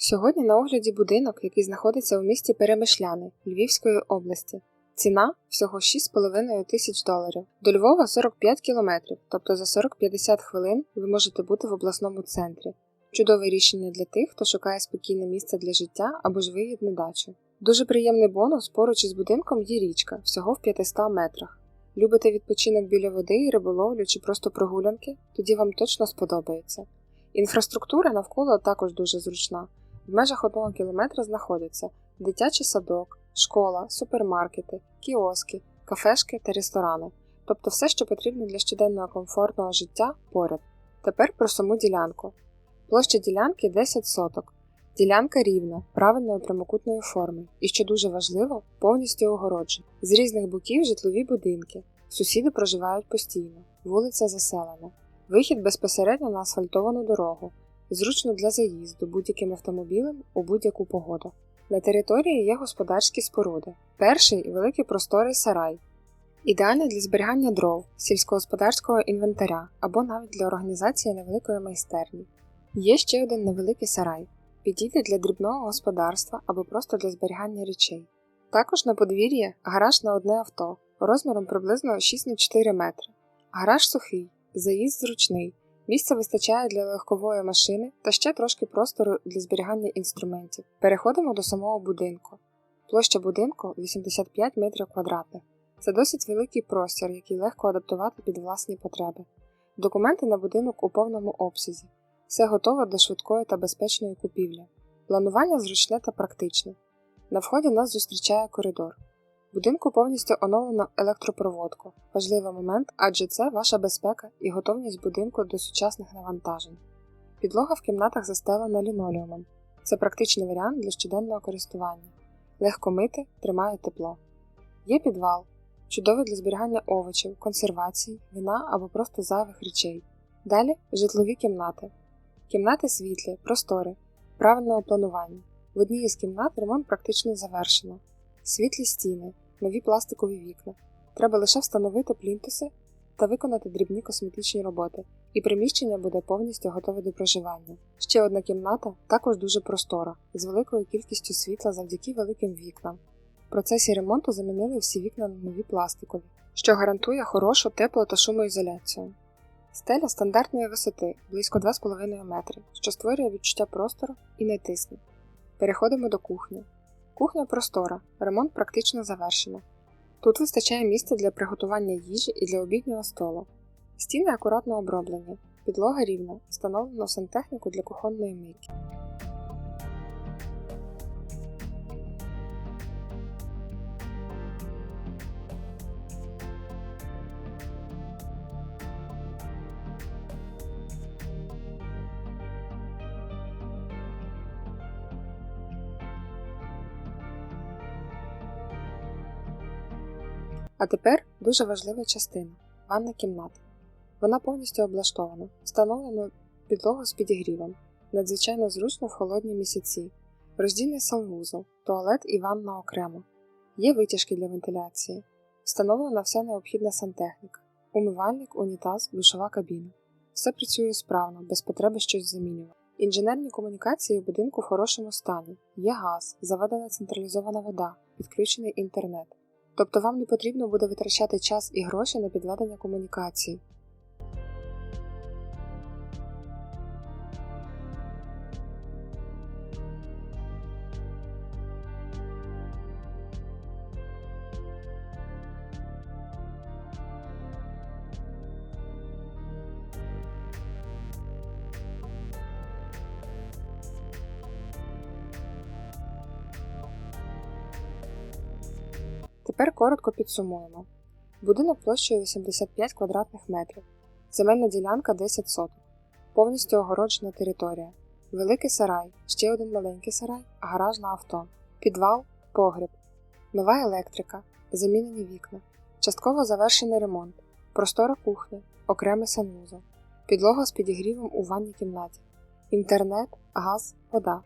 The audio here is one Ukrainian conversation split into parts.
Сьогодні на огляді будинок, який знаходиться у місті Перемишляни Львівської області. Ціна всього 6,5 тисяч доларів. До Львова 45 кілометрів, тобто за 40-50 хвилин ви можете бути в обласному центрі. Чудове рішення для тих, хто шукає спокійне місце для життя або ж вигідну дачу. Дуже приємний бонус поруч із будинком є річка, всього в 500 метрах. Любите відпочинок біля води риболовлю чи просто прогулянки? Тоді вам точно сподобається. Інфраструктура навколо також дуже зручна. В межах одного кілометра знаходяться дитячий садок, школа, супермаркети, кіоски, кафешки та ресторани, тобто все, що потрібно для щоденного комфортного життя поряд. Тепер про саму ділянку. Площа ділянки 10 соток. Ділянка рівна, правильної прямокутної форми і, що дуже важливо, повністю огороджена. З різних боків житлові будинки. Сусіди проживають постійно, вулиця заселена. Вихід безпосередньо на асфальтовану дорогу, зручно для заїзду будь-яким автомобілем у будь-яку погоду. На території є господарські споруди. Перший і великий просторий сарай, ідеальний для зберігання дров, сільськогосподарського інвентаря або навіть для організації невеликої майстерні. Є ще один невеликий сарай, підійде для дрібного господарства або просто для зберігання речей. Також на подвір'ї гараж на одне авто розміром приблизно 6х4 метри. Гараж сухий, заїзд зручний, місця вистачає для легкової машини та ще трошки простору для зберігання інструментів. Переходимо до самого будинку. Площа будинку 85 метрів квадратних. Це досить великий простір, який легко адаптувати під власні потреби. Документи на будинок у повному обсязі. Все готове до швидкої та безпечної купівлі. Планування зручне та практичне. На вході нас зустрічає коридор. Будинку повністю оновлено електропроводку. Важливий момент, адже це ваша безпека і готовність будинку до сучасних навантажень. Підлога в кімнатах застелена лінолеумом. Це практичний варіант для щоденного користування. Легко мити, тримає тепло. Є підвал, чудовий для зберігання овочів, консервації, вина або просто зайвих речей. Далі житлові кімнати. Кімнати світлі, простори, правильного планування. В одній із кімнат ремонт практично завершено. Світлі стіни, нові пластикові вікна. Треба лише встановити плінтуси та виконати дрібні косметичні роботи, і приміщення буде повністю готове до проживання. Ще одна кімната також дуже простора, з великою кількістю світла завдяки великим вікнам. В процесі ремонту замінили всі вікна на нові пластикові, що гарантує хорошу тепло та шумоізоляцію. Стеля стандартної висоти близько 2,5 метри, що створює відчуття простору і не тисне. Переходимо до кухні. Кухня простора, ремонт практично завершено. Тут вистачає місця для приготування їжі і для обіднього столу. Стіни акуратно оброблені, підлога рівна, встановлено сантехніку для кухонної мийки. А тепер дуже важлива частина ванна кімната. Вона повністю облаштована, встановлено підлогу з підігрівом, надзвичайно зручно в холодні місяці, роздільний санвузол, туалет і ванна окремо. Є витяжки для вентиляції, встановлена вся необхідна сантехніка, умивальник, унітаз, душова кабіна. Все працює справно, без потреби щось замінювати. Інженерні комунікації в будинку в хорошому стані, є газ, заведена централізована вода, підключений інтернет. Тобто вам не потрібно буде витрачати час і гроші на підведення комунікацій. Тепер коротко підсумуємо. Будинок площею 85 квадратних метрів, земельна ділянка 10 соток, повністю огороджена територія, великий сарай, ще один маленький сарай, гараж на авто, підвал, погріб, нова електрика, замінені вікна, частково завершений ремонт, простора кухня, окремий санвузол, підлога з підігрівом у ванній кімнаті, інтернет, газ, вода,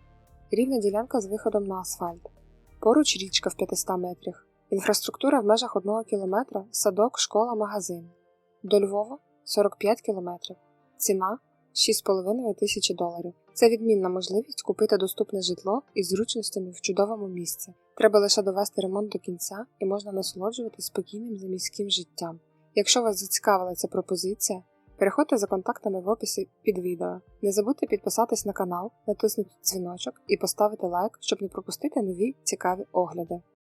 рівна ділянка з виходом на асфальт, поруч річка в 500 метрах. Інфраструктура в межах 1 км, садок, школа, магазин. До Львова 45 км. Ціна 6,5 тисячі доларів. Це відмінна можливість купити доступне житло із зручностями в чудовому місці. Треба лише довести ремонт до кінця і можна насолоджуватися спокійним заміським життям. Якщо вас зацікавила ця пропозиція, переходьте за контактами в описі під відео. Не забудьте підписатись на канал, натиснути дзвіночок і поставити лайк, щоб не пропустити нові цікаві огляди.